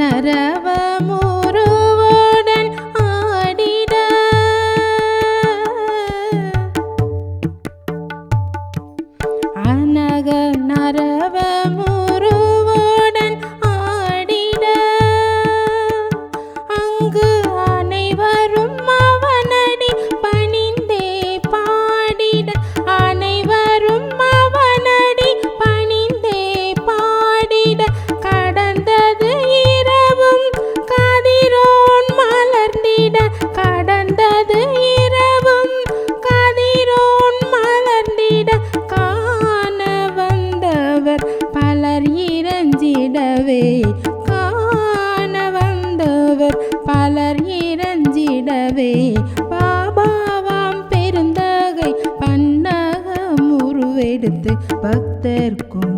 నరవము விடவே பாபாவாம் பெருந்தகை பண்டக முருவெடுத்து பக்தர்க்கும்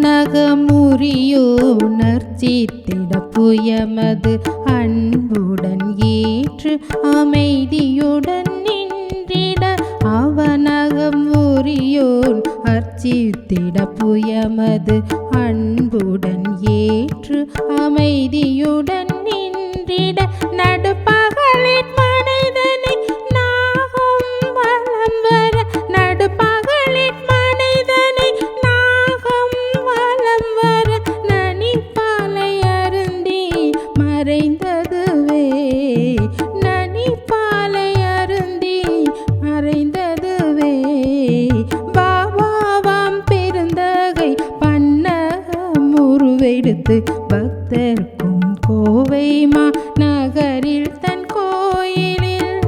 கனகமுரியோனர்ச்சித்திடப்புயமது அன்புடன் ஏற்று அமைதியுடன் நின்றிட அவனகம் உரியோன் அர்ச்சித்திடப்புயமது அன்புடன் ஏற்று அமைதியுடன் நின்றிட நடு கோவை மா நகரில் தன் கோயிலில்.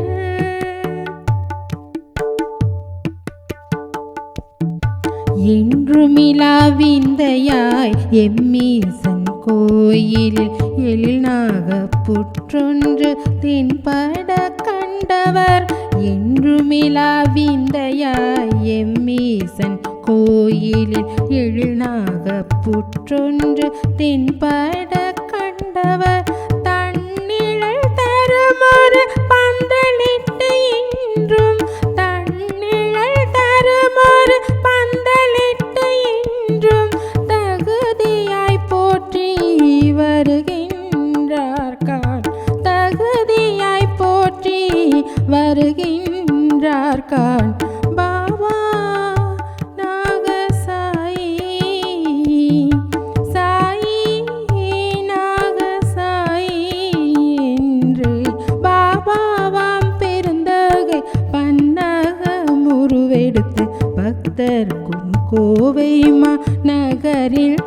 என்றுமிலா விந்தையாய் எம்மீசன் கோயிலில் எழில்நாக புற்றொன்று தென்பட கண்டவர். என்றுமிலா விந்தையாய் எம்மீசன் கோயிலில் எழில்நாக புற்றொன்று தென்பட கண்டவர் தன்னிழல் தருமொரு பந்தலிட்டு என்றும் தன்னிழல் தருமொரு பந்தலிட்டு என்றும் தகுதியாய் போற்றி வருகின்றார் கான். தகுதியாய் போற்றி வருகின்றார் கான். பாபா கோவை நகரில்